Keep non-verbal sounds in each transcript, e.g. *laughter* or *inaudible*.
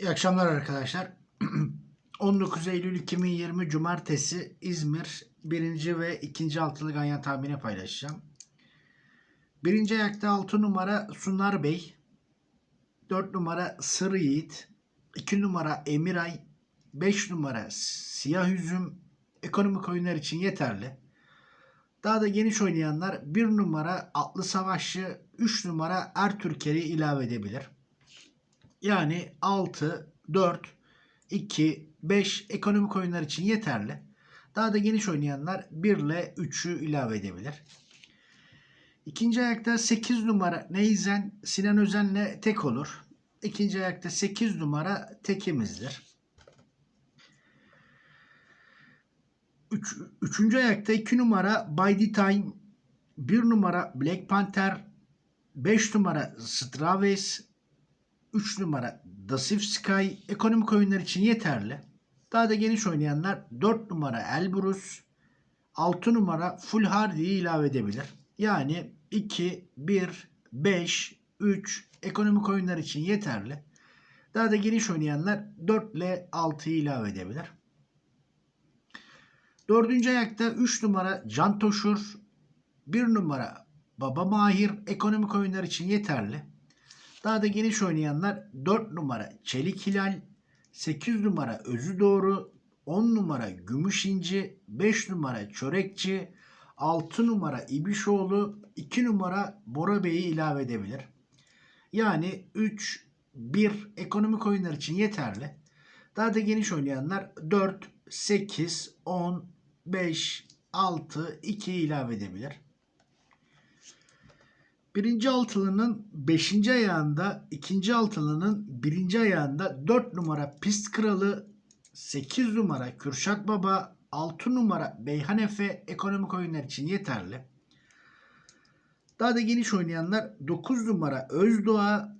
İyi akşamlar arkadaşlar. *clears throat* 19 Eylül 2020 Cumartesi İzmir 1. ve 2. altılı ganyan tahmini paylaşacağım. Birinci ayakta 6 numara Sunar Bey, 4 numara Sır Yiğit, 2 numara Emiray, 5 numara Siyah Üzüm ekonomik oyunlar için yeterli. Daha da geniş oynayanlar 1 numara Atlı Savaşçı, 3 numara Ertürker'i ilave edebilir. Yani 6, 4, 2, 5 ekonomik oyunlar için yeterli. Daha da geniş oynayanlar 1 ile 3'ü ilave edebilir. İkinci ayakta 8 numara Neyzen Sinan Özen'le tek olur. İkinci ayakta 8 numara tekimizdir. Üç, üçüncü ayakta 2 numara By the Time, 1 numara Black Panther, 5 numara Straves, 3 numara Dasif Sky ekonomik oyunlar için yeterli. Daha da geniş oynayanlar 4 numara Elbrus, 6 numara Full Hardy'yi ilave edebilir. Yani 2, 1, 5, 3 ekonomik oyunlar için yeterli. Daha da geniş oynayanlar 4 ile 6'yı ilave edebilir. Dördüncü ayakta 3 numara Can Toşur, 1 numara Baba Mahir ekonomik oyunlar için yeterli. Daha da geniş oynayanlar 4 numara Çelik Hilal, 8 numara Özü Doğru, 10 numara Gümüş İnci, 5 numara Çörekçi, 6 numara İbişoğlu, 2 numara Bora Bey'i ilave edebilir. Yani 3, 1 ekonomik oyunlar için yeterli. Daha da geniş oynayanlar 4, 8, 10, 5, 6, 2 ilave edebilir. Birinci altılının beşinci ayağında, ikinci altılının birinci ayağında 4 numara Pist Kralı, 8 numara Kürşat Baba, 6 numara Beyhan Efe ekonomik oyunlar için yeterli. Daha da geniş oynayanlar 9 numara Özdoğa,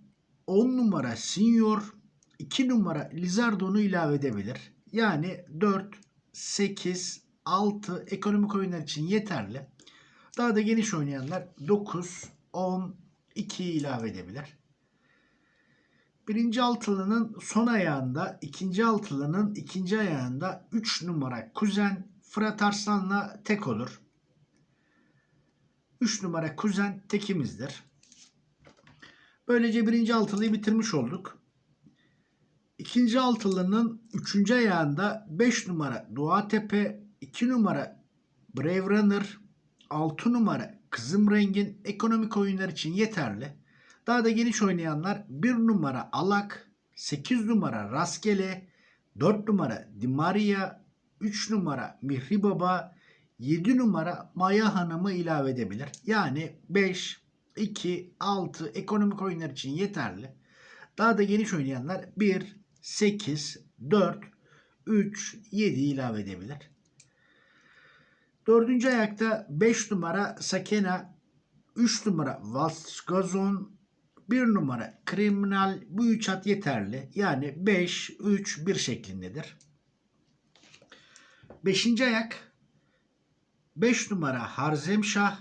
10 numara Senior, 2 numara Lizardo'nu ilave edebilir. Yani 4, 8, 6 ekonomik oyunlar için yeterli. Daha da geniş oynayanlar 9, 10, 2 ilave edebilir. Birinci altılının son ayağında, ikinci altılının ikinci ayağında 3 numara Kuzen Fırat Arslan'la tek olur. 3 numara Kuzen tekimizdir. Böylece birinci altılıyı bitirmiş olduk. İkinci altılının üçüncü ayağında 5 numara Doğatepe, 2 numara Brave Runner, 6 numara Kızım Rengin ekonomik oyunlar için yeterli. Daha da geniş oynayanlar 1 numara Alak, 8 numara Rastgele, 4 numara Dimaria, 3 numara Mihri Baba, 7 numara Maya Hanım'ı ilave edebilir. Yani 5, 2, 6 ekonomik oyunlar için yeterli. Daha da geniş oynayanlar 1, 8, 4, 3, 7 ilave edebilir. Dördüncü ayakta 5 numara Sakena, 3 numara Valsgazon, 1 numara Kriminal bu üç at yeterli. Yani 5, 3, 1 şeklindedir. Beşinci ayak 5 numara Harzemşah,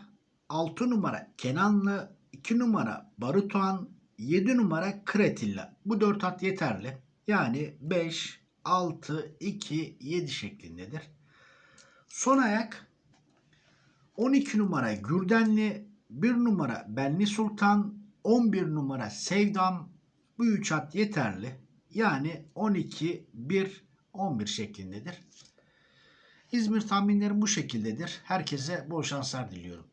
6 numara Kenanlı, 2 numara Barutuan, 7 numara Kretilla. Bu 4 at yeterli. Yani 5, 6, 2, 7 şeklindedir. Son ayak 12 numara Gürdenli, 1 numara Benli Sultan, 11 numara Sevdam. Bu üç at yeterli. Yani 12, 1, 11 şeklindedir. İzmir tahminlerim bu şekildedir. Herkese bol şanslar diliyorum.